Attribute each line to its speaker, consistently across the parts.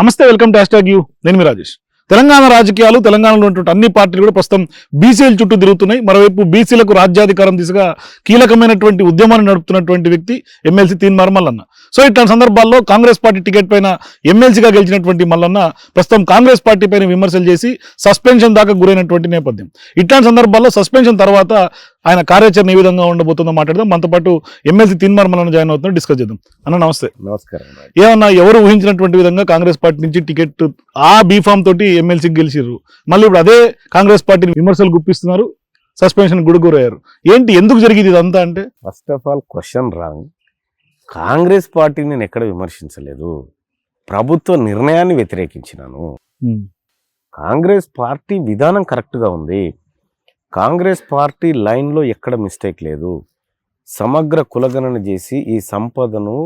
Speaker 1: నమస్తే welcome to hash you. నేను మీ రాజేష్. తెలంగాణ రాజకీయాలు తెలంగాణలో ఉన్నటువంటి అన్ని పార్టీలు కూడా ప్రస్తుతం బీసీల చుట్టూ తిరుగుతున్నాయి. మరోవైపు బీసీలకు రాజ్యాధికారం దిశగా కీలకమైనటువంటి ఉద్యమాన్ని నడుపుతున్నటువంటి వ్యక్తి ఎమ్మెల్సీ తీన్ మల్లన్న సో ఇట్లాంటి సందర్భాల్లో కాంగ్రెస్ పార్టీ టికెట్ పైన ఎమ్మెల్సీగా గెలిచినటువంటి మల్లన్న ప్రస్తుతం కాంగ్రెస్ పార్టీ పైన విమర్శలు చేసి సస్పెన్షన్ దాకా గురైనటువంటి నేపథ్యం. ఇట్లాంటి సందర్భాల్లో సస్పెన్షన్ తర్వాత ఆయన కార్యాచరణ ఏ విధంగా ఉండబోతుందో మాట్లాడదాం. మనతో పాటు ఎమ్మెల్సీ తీన్ మల్లన్న జాయిన్ అవుతున్నారు డిస్కస్ చేద్దాం. అన్న నమస్తే.
Speaker 2: నమస్కారం.
Speaker 1: ఏమన్నా ఎవరు ఊహించినటువంటి విధంగా కాంగ్రెస్ పార్టీ నుంచి టికెట్ ఆ బీఫామ్ తోటి ఎమ్మెల్సీకి గెలిచిర్రు? మళ్ళీ ఇప్పుడు అదే కాంగ్రెస్ పార్టీని విమర్శలు గుప్పిస్తున్నారు. సస్పెన్షన్ గుడుగురయ్యారు. ఏంటి ఎందుకు జరిగింది ఇదంతా అంటే?
Speaker 2: First of all question wrong. Congress పార్టీని నేను ఎక్కడ విమర్శించలేదు. ప్రభుత్వ నిర్ణయాన్ని వ్యతిరేకించినాను. కాంగ్రెస్ పార్టీ విధానం కరెక్ట్గా ఉంది. కాంగ్రెస్ పార్టీ లైన్లో ఎక్కడ మిస్టేక్ లేదు. సమగ్ర కులగణన చేసి ఈ సంపదను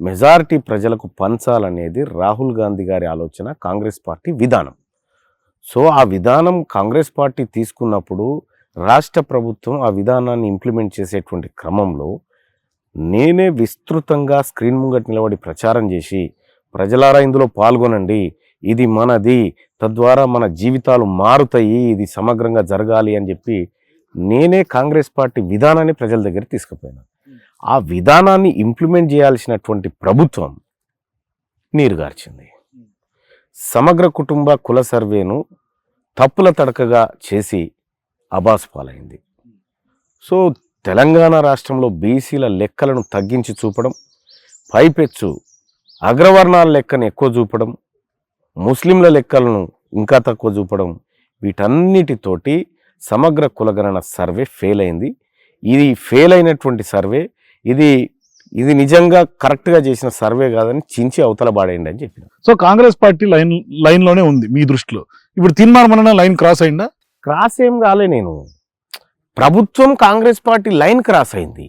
Speaker 2: మెజారిటీ ప్రజలకు పంచాలనేది రాహుల్ గాంధీ గారి ఆలోచన కాంగ్రెస్ పార్టీ విధానం. సో ఆ విధానం కాంగ్రెస్ పార్టీ తీసుకున్నప్పుడు రాష్ట్ర ప్రభుత్వం ఆ విధానాన్ని ఇంప్లిమెంట్ చేసేటువంటి క్రమంలో నేనే విస్తృతంగా స్క్రీన్ ముంగట నిలబడి ప్రచారం చేసి ప్రజలారా ఇందులో పాల్గొనండి ఇది మనది తద్వారా మన జీవితాలు మారుతాయి ఇది సమగ్రంగా జరగాలి అని చెప్పి నేనే కాంగ్రెస్ పార్టీ విధానాన్ని ప్రజల దగ్గర తీసుకుపోయాను. ఆ విధానాన్ని ఇంప్లిమెంట్ చేయాల్సినటువంటి ప్రభుత్వం నీరుగార్చింది సమగ్ర కుటుంబ కుల సర్వేను తప్పుల తడకగా చేసి అబాస్ పాలైంది. సో తెలంగాణ రాష్ట్రంలో బీసీల లెక్కలను తగ్గించి చూపడం పైపెచ్చు అగ్రవర్ణాల లెక్కను ఎక్కువ చూపడం ముస్లింల లెక్కలను ఇంకా తక్కువ చూపడం వీటన్నిటితోటి సమగ్ర కులగణన సర్వే ఫెయిల్ అయింది ఇది ఫెయిల్ అయినటువంటి సర్వే. ఇది ఇది నిజంగా కరెక్ట్గా చేసిన సర్వే కాదని చించి అవతల బాడేయండి అని చెప్పిన.
Speaker 1: సో కాంగ్రెస్ పార్టీ లైన్ లైన్లోనే ఉంది మీ దృష్టిలో. ఇప్పుడు తీర్మానం లైన్ క్రాస్ అయిందా?
Speaker 2: క్రాస్ ఏం కాలే నేను. ప్రభుత్వం కాంగ్రెస్ పార్టీ లైన్ క్రాస్ అయింది.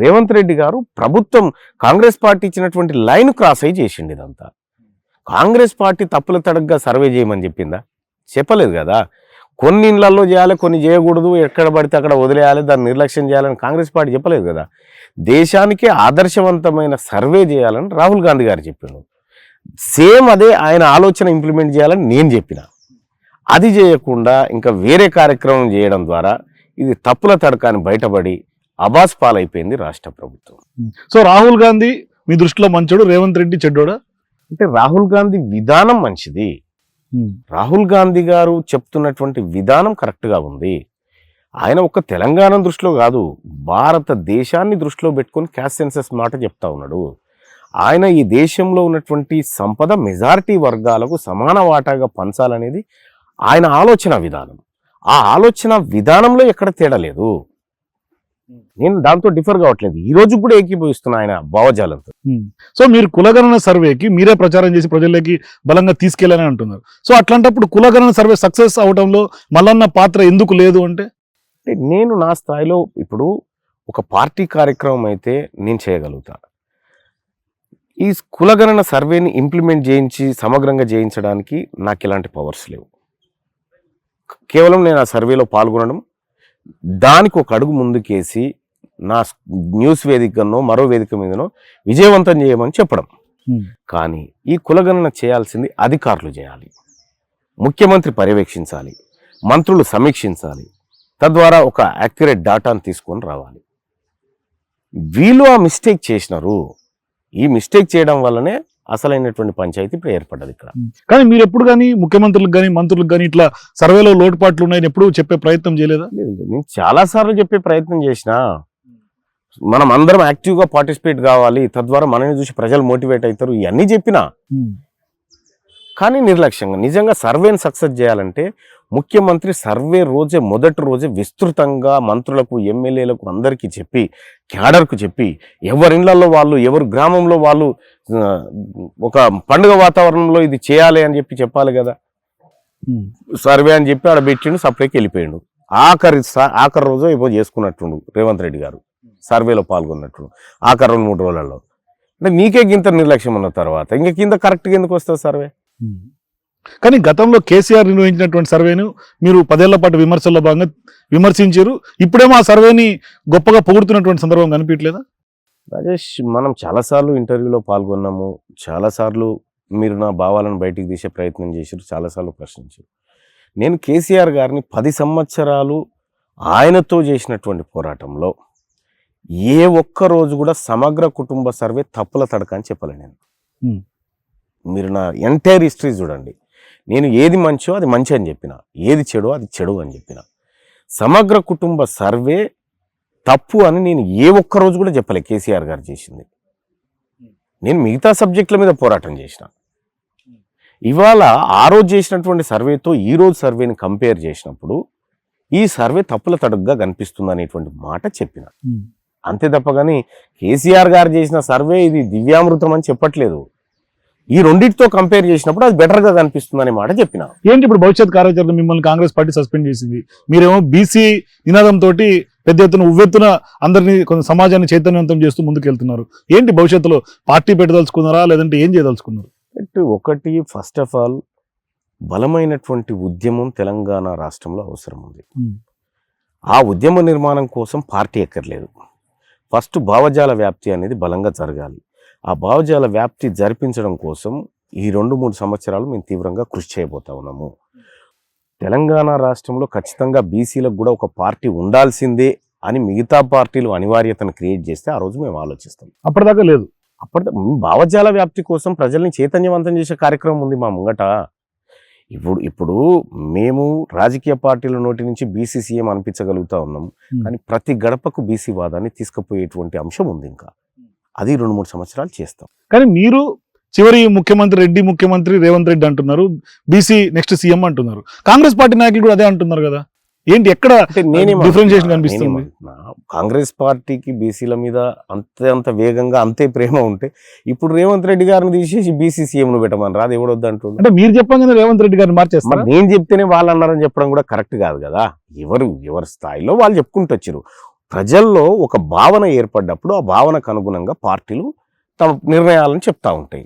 Speaker 2: రేవంత్ రెడ్డి గారు ప్రభుత్వం కాంగ్రెస్ పార్టీ ఇచ్చినటువంటి లైన్ క్రాస్ అయి చేసిండు ఇదంతా. కాంగ్రెస్ పార్టీ తప్పుల తడగ్గా సర్వే చేయమని చెప్పిందా? చెప్పలేదు కదా. కొన్ని ఇళ్ళలో చేయాలి కొన్ని చేయకూడదు. ఎక్కడ పడితే అక్కడ వదిలేయాలి దాన్ని నిర్లక్ష్యం చేయాలని కాంగ్రెస్ పార్టీ చెప్పలేదు కదా. దేశానికి ఆదర్శవంతమైన సర్వే చేయాలని రాహుల్ గాంధీ గారు చెప్పిండు సేమ్ అదే ఆయన ఆలోచన ఇంప్లిమెంట్ చేయాలని నేను చెప్పిన. అది చేయకుండా ఇంకా వేరే కార్యక్రమం చేయడం ద్వారా ఇది తప్పుల తడకాన్ని బయటపడి అబాస్ పాలైపోయింది రాష్ట్ర ప్రభుత్వం.
Speaker 1: సో రాహుల్ గాంధీ మీ దృష్టిలో మంచోడు రేవంత్ రెడ్డి చెడ్డోడా?
Speaker 2: అంటే రాహుల్ గాంధీ విధానం మంచిది. రాహుల్ గాంధీ గారు చెప్తున్నటువంటి విధానం కరెక్ట్గా ఉంది. ఆయన ఒక తెలంగాణ దృష్టిలో కాదు భారతదేశాన్ని దృష్టిలో పెట్టుకొని క్యాస్ట్ సెన్సెస్ మాట చెప్తా ఉన్నాడు. ఆయన ఈ దేశంలో ఉన్నటువంటి సంపద మెజారిటీ వర్గాలకు సమాన వాటాగా పంచాలనేది ఆయన ఆలోచన విధానం. ఆ ఆలోచన విధానంలో ఎక్కడ తేడా లేదు. నేను దాంతో డిఫర్ కావట్లేదు. ఈ రోజు కూడా ఏకీభవిస్తున్నా ఆయన భావజాలంతో.
Speaker 1: సో మీరు కులగణన సర్వేకి మీరే ప్రచారం చేసి ప్రజల్లోకి బలంగా తీసుకెళ్ళాలని అంటున్నారు. సో అట్లాంటప్పుడు కులగణన సర్వే సక్సెస్ అవడంలో మల్లన్న పాత్ర ఎందుకు లేదు అంటే?
Speaker 2: అంటే నేను నా స్థాయిలో ఇప్పుడు ఒక పార్టీ కార్యక్రమం అయితే నేను చేయగలుగుతా. ఈ కులగణన సర్వేని ఇంప్లిమెంట్ చేయించి సమగ్రంగా చేయించడానికి నాకు ఎలాంటి పవర్స్ లేవు. కేవలం నేను ఆ సర్వేలో పాల్గొనడం దానికి ఒక అడుగు ముందుకేసి నా న్యూస్ వేదికనో మరో వేదిక మీదనో విజయవంతం చేయమని చెప్పడం. కానీ ఈ కులగణన చేయాల్సింది అధికారులు చేయాలి. ముఖ్యమంత్రి పర్యవేక్షించాలి. మంత్రులు సమీక్షించాలి. తద్వారా ఒక యాక్యురేట్ డాటాను తీసుకొని రావాలి. వీళ్ళు ఆ మిస్టేక్ చేసినారు. ఈ మిస్టేక్ చేయడం వల్లనే అసలైనటువంటి పంచాయతీ ఇప్పుడు ఏర్పడ్డది ఇక్కడ.
Speaker 1: కానీ మీరు ఎప్పుడు కానీ ముఖ్యమంత్రులకు కానీ మంత్రులకు కానీ ఇట్లా సర్వేలో లోటుపాట్లు ఉన్నాయని ఎప్పుడు చెప్పే ప్రయత్నం చేయలేదా?
Speaker 2: లేదు, లేదు. నేను చాలా సార్లు చెప్పే ప్రయత్నం చేసిన. మనం అందరం యాక్టివ్గా పార్టిసిపేట్ కావాలి. తద్వారా మనని చూసి ప్రజలు మోటివేట్ అవుతారు. ఇవన్నీ చెప్పినా. కానీ నిర్లక్ష్యంగా నిజంగా సర్వేని సక్సెస్ చేయాలంటే ముఖ్యమంత్రి సర్వే రోజే మొదటి రోజే విస్తృతంగా మంత్రులకు ఎమ్మెల్యేలకు అందరికీ చెప్పి క్యాడర్కు చెప్పి ఎవరి ఇళ్ళలో వాళ్ళు ఎవరి గ్రామంలో వాళ్ళు ఒక పండుగ వాతావరణంలో ఇది చేయాలి అని చెప్పి చెప్పాలి కదా. సర్వే అని చెప్పి ఆడ పెట్టిండు సపరేట్కి వెళ్ళిపోయిండు. ఆఖరి ఆఖరి రోజు ఏవో చేసుకున్నట్టుండు రేవంత్ రెడ్డి గారు సర్వేలో పాల్గొన్నట్టు ఆఖరి రెండు మూడు రోజులలో. అంటే నీకే గింత నిర్లక్ష్యం ఉన్న తర్వాత ఇంకా కింద కరెక్ట్గా ఎందుకు వస్తుంది సర్వే?
Speaker 1: కానీ గతంలో కేసీఆర్ నిర్వహించినటువంటి సర్వేను మీరు పదేళ్ళ పాటు విమర్శల్లో భాగంగా విమర్శించారు. ఇప్పుడేమో ఆ సర్వేని గొప్పగా పొగుడుతున్నటువంటి సందర్భం కనిపించలేదా
Speaker 2: రాజేష్ మనం చాలాసార్లు ఇంటర్వ్యూలో పాల్గొన్నాము. చాలాసార్లు మీరు నా భావాలను బయటికి తీసే ప్రయత్నం చేశారు. చాలాసార్లు ప్రశ్నించారు. నేను కేసీఆర్ గారిని పది సంవత్సరాలు ఆయనతో చేసినటువంటి పోరాటంలో ఏ ఒక్క రోజు కూడా సమగ్ర కుటుంబ సర్వే తప్పుల తడక అని చెప్పలే నేను. మీరు నా ఎంటైర్ హిస్టరీ చూడండి. నేను ఏది మంచో అది మంచి అని చెప్పిన. ఏది చెడో అది చెడు అని చెప్పిన. సమగ్ర కుటుంబ సర్వే తప్పు అని నేను ఏ ఒక్క రోజు కూడా చెప్పలే కేసీఆర్ గారు చేసింది. నేను మిగతా సబ్జెక్టుల మీద పోరాటం చేసిన. ఇవాళ ఆ రోజు చేసినటువంటి సర్వేతో ఈ రోజు సర్వేని కంపేర్ చేసినప్పుడు ఈ సర్వే తప్పుల తడుగ్గా కనిపిస్తుంది అనేటువంటి మాట చెప్పిన. అంతే తప్ప కానీ కేసీఆర్ గారు చేసిన సర్వే ఇది దివ్యామృతం అని చెప్పట్లేదు. ఈ రెండింటితో కంపేర్ చేసినప్పుడు అది బెటర్గా కనిపిస్తుంది అనే మాట చెప్పిన.
Speaker 1: ఏంటి ఇప్పుడు భవిష్యత్ కార్యాచరణ మిమ్మల్ని కాంగ్రెస్ పార్టీ సస్పెండ్ చేసింది? మీరేమో బీసీ నినాదం తోటి పెద్ద ఎత్తున ఉవ్వెత్తున అందరినీ కొంత సమాజాన్ని చైతన్యవంతం చేస్తూ ముందుకెళ్తున్నారు. ఏంటి భవిష్యత్తులో పార్టీ పెట్టదలుచుకున్నారా? లేదంటే ఏం చేయదలుచుకున్నారు?
Speaker 2: అంటే ఒకటి ఫస్ట్ ఆఫ్ ఆల్ బలమైనటువంటి ఉద్యమం తెలంగాణ రాష్ట్రంలో అవసరం ఉంది. ఆ ఉద్యమ నిర్మాణం కోసం పార్టీ ఎక్కర్లేదు. ఫస్ట్ భావజాల వ్యాప్తి అనేది బలంగా జరగాలి. ఆ భావజాల వ్యాప్తి జరిపించడం కోసం ఈ రెండు మూడు సంవత్సరాలు మేము తీవ్రంగా కృషి చేయబోతా ఉన్నాము. తెలంగాణ రాష్ట్రంలో ఖచ్చితంగా బీసీలకు కూడా ఒక పార్టీ ఉండాల్సిందే అని మిగతా పార్టీలు అనివార్యతను క్రియేట్ చేస్తే ఆ రోజు మేము ఆలోచిస్తాం.
Speaker 1: అప్పటిదాకా లేదు.
Speaker 2: అప్పటి భావజాల వ్యాప్తి కోసం ప్రజల్ని చైతన్యవంతం చేసే కార్యక్రమం ఉంది మా ముంగట. ఇప్పుడు ఇప్పుడు మేము రాజకీయ పార్టీల నోటి నుంచి బీసీ సీఎం అనిపించగలుగుతా ఉన్నాం. కానీ ప్రతి గడపకు బీసీ వాదాన్ని తీసుకుపోయేటువంటి అంశం ఉంది ఇంకా. అది రెండు మూడు సంవత్సరాలు చేస్తాం.
Speaker 1: కానీ మీరు చివరి ముఖ్యమంత్రి రెడ్డి ముఖ్యమంత్రి రేవంత్ రెడ్డి అంటున్నారు బీసీ నెక్స్ట్ సీఎం అంటున్నారు. కాంగ్రెస్ పార్టీ నాయకులు కూడా అదే అంటున్నారు కదా? ఏంటి ఎక్కడ Differentiation కనిపిస్తుంది.
Speaker 2: కాంగ్రెస్ పార్టీకి బీసీల మీద అంతే అంత వేగంగా అంతే ప్రేమ ఉంటే ఇప్పుడు రేవంత్ రెడ్డి గారిని తీసేసి బీసీ సీఎం ను పెట్టమని రాదు ఎవడొద్దు అంటుండు?
Speaker 1: అంటే మీరు చెప్పగానే రేవంత్ రెడ్డి గారిని మార్చేస్తారు?
Speaker 2: మరి నేను చెప్తేనే వాళ్ళు అన్నారని చెప్పడం కూడా కరెక్ట్ కాదు కదా? ఎవరు ఎవరి స్థాయిలో వాళ్ళు చెప్పుకుంటూ వచ్చారు. ప్రజల్లో ఒక భావన ఏర్పడ్డప్పుడు ఆ భావనకు అనుగుణంగా పార్టీలు తమ నిర్ణయాలను చెప్తా ఉంటాయి.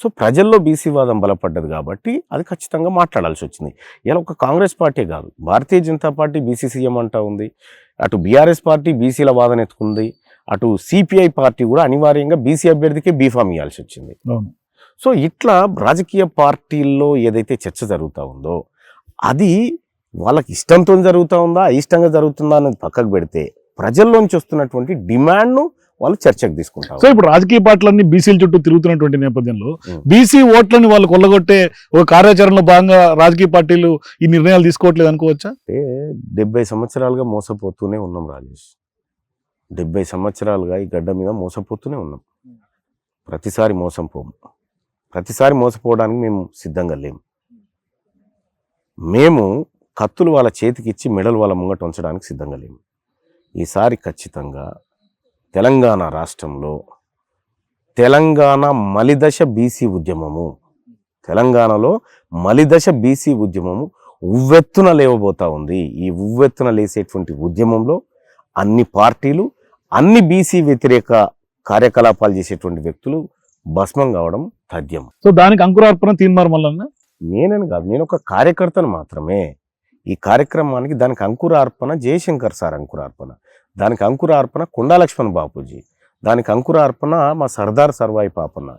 Speaker 2: సో ప్రజల్లో బీసీ వాదం బలపడ్డది కాబట్టి అది ఖచ్చితంగా మాట్లాడాల్సి వచ్చింది. ఇలా ఒక కాంగ్రెస్ పార్టీ కాదు. Bharatiya Janata party BC CM అంటా ఉంది. అటు బీఆర్ఎస్ పార్టీ బీసీల వాదన ఎత్తుకుంది. అటు సిపిఐ పార్టీ కూడా అనివార్యంగా బీసీ అభ్యర్థికి బీఫామ్ ఇవ్వాల్సి వచ్చింది. సో ఇట్లా రాజకీయ పార్టీల్లో ఏదైతే చర్చ జరుగుతూ ఉందో అది వాళ్ళకి ఇష్టంతో జరుగుతూ ఉందా ఇష్టంగా జరుగుతుందా అనేది పక్కకు పెడితే ప్రజల్లోంచి వస్తున్నటువంటి డిమాండ్ను వాళ్ళు చర్చకు తీసుకుంటారు.
Speaker 1: సో ఇప్పుడు రాజకీయ పార్టీలన్నీ బీసీల చుట్టూ తిరుగుతున్నటువంటి నేపథ్యంలో. బీసీ ఓట్లని వాళ్ళు కొల్లగొట్టే ఒక కార్యాచరణలో భాగంగా రాజకీయ పార్టీలు ఈ నిర్ణయాలు తీసుకోవట్లేదు అనుకోవచ్చా?
Speaker 2: అంటే డెబ్బై సంవత్సరాలుగా మోసపోతూనే ఉన్నాం రాజేష్. డెబ్బై సంవత్సరాలుగా ఈ గడ్డ మీద మోసపోతూనే ఉన్నాం. ప్రతిసారి మోసం పోము. ప్రతిసారి మోసపోవడానికి మేము సిద్ధంగా లేము మేము కత్తులు వాళ్ళ చేతికి ఇచ్చి మెడలు వాళ్ళ ముంగట ఉంచడానికి సిద్ధంగా లేము ఈసారి ఖచ్చితంగా తెలంగాణ రాష్ట్రంలో తెలంగాణ మలిదశ బీసీ ఉద్యమము తెలంగాణలో మలిదశ బీసీ ఉద్యమము ఉవ్వెత్తున లేవబోతా ఉంది. ఈ ఉవ్వెత్తున లేసేటువంటి ఉద్యమంలో అన్ని పార్టీలు అన్ని బీసీ వ్యతిరేక కార్యకలాపాలు చేసేటువంటి వ్యక్తులు భస్మం కావడం తథ్యం.
Speaker 1: సో దానికి అంకురార్పణ తీన్మార్ మల్లన్న?
Speaker 2: నేనని కాదు నేను ఒక కార్యకర్తను మాత్రమే. ఈ కార్యక్రమానికి దానికి అంకురార్పణ జయశంకర్ సార్ అంకురార్పణ. దానికి అంకురార్పణ కొండాలక్ష్మణ్ బాపూజీ. దానికి అంకురార్పణ మా సర్దార్ సర్వాయి పాపన్న.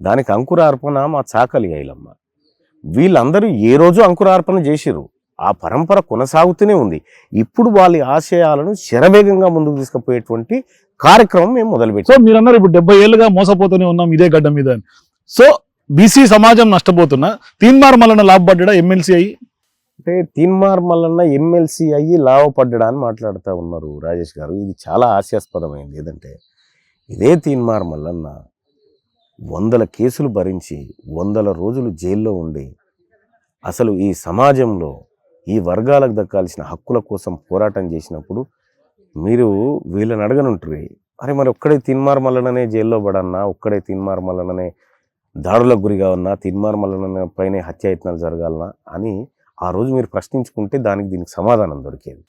Speaker 2: దానికి అంకురార్పణ మా చాకలి ఐలమ్మ. వీళ్ళందరూ ఏ రోజు అంకురార్పణ చేసిరు ఆ పరంపర కొనసాగుతూనే ఉంది. ఇప్పుడు వాళ్ళ ఆశయాలను శరవేగంగా ముందుకు తీసుకుపోయేటువంటి కార్యక్రమం మేము
Speaker 1: సో
Speaker 2: మొదలుపెట్టాం.
Speaker 1: మీరు అన్నారు ఇప్పుడు డెబ్బై ఏళ్ళుగా మోసపోతూనే ఉన్నాం ఇదే గడ్డ మీద సో బీసీ సమాజం నష్టపోతున్నా తీన్మార్ మల్లన్న లాభపడ్డా ఎమ్మెల్సీ అయ్యి
Speaker 2: అంటే తీన్మార్ మల్లన్న ఎమ్మెల్సీ అయ్యి లాభపడ్డా అని మాట్లాడుతూ ఉన్నారు రాజేష్ గారు. ఇది చాలా హాస్యాస్పదమైంది. ఏదంటే ఇదే తీన్మార్ మల్లన్న వందల కేసులు భరించి వందల రోజులు జైల్లో ఉండి అసలు ఈ సమాజంలో ఈ వర్గాలకు దక్కాల్సిన హక్కుల కోసం పోరాటం చేసినప్పుడు మీరు వీళ్ళని అడగనుంటారు అరే మరి ఒక్కడే తిన్మార్ మల్లననే జైల్లో పడన్నా ఒక్కడే తిన్మార్ మల్లననే దాడులకు గురిగా ఉన్నా తిన్మార్ మల్లన పైనే హత్యాయత్నాలు జరగాలనా? అని ఆ రోజు మీరు ప్రశ్నించుకుంటే దానికి దీనికి సమాధానం దొరికేది.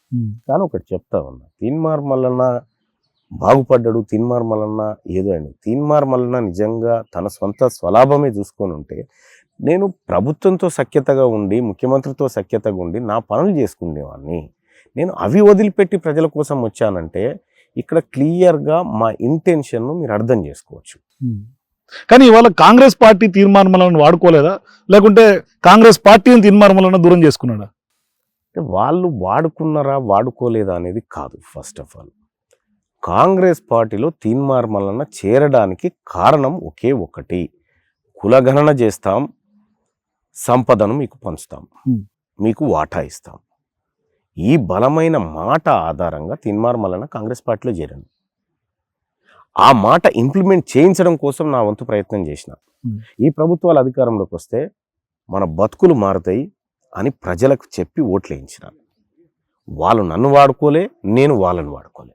Speaker 2: కానీ ఒకటి చెప్తా ఉన్నా తీన్మార్ మల్లన్న బాగుపడ్డాడు తీన్మార్ మల్లన్న ఏదో అండి తీన్మార్ మల్లన్న నిజంగా తన సొంత స్వలాభమే చూసుకొని ఉంటే నేను ప్రభుత్వంతో సఖ్యతగా ఉండి ముఖ్యమంత్రితో సఖ్యతగా ఉండి నా పనులు చేసుకునేవాడిని నేను అవి వదిలిపెట్టి ప్రజల కోసం వచ్చానంటే ఇక్కడ క్లియర్గా మా ఇంటెన్షన్ను మీరు అర్థం చేసుకోవచ్చు.
Speaker 1: కానీ ఇవాళ కాంగ్రెస్ పార్టీ తీర్మానాలను వాడుకోలేదా? లేకుంటే కాంగ్రెస్ పార్టీని తీర్మానాలను దూరం చేసుకున్నాడా?
Speaker 2: అంటే వాళ్ళు వాడుకున్నారా వాడుకోలేదా అనేది కాదు ఫస్ట్ ఆఫ్ ఆల్ కాంగ్రెస్ పార్టీలో తీన్మార్మలన చేరడానికి కారణం ఒకే ఒకటి. కులగణన చేస్తాం సంపదను మీకు పంచుతాం. మీకు వాటా ఇస్తాం. ఈ బలమైన మాట ఆధారంగా తీన్మార్మలన కాంగ్రెస్ పార్టీలో చేరాను ఆ మాట ఇంప్లిమెంట్ చేయించడం కోసం నా వంతు ప్రయత్నం చేసిన. ఈ ప్రభుత్వాలు అధికారంలోకి వస్తే మన బతుకులు మారుతాయి అని ప్రజలకు చెప్పి ఓట్లు వేయించిన. వాళ్ళు నన్ను వాడుకోలే నేను వాళ్ళని వాడుకోలే.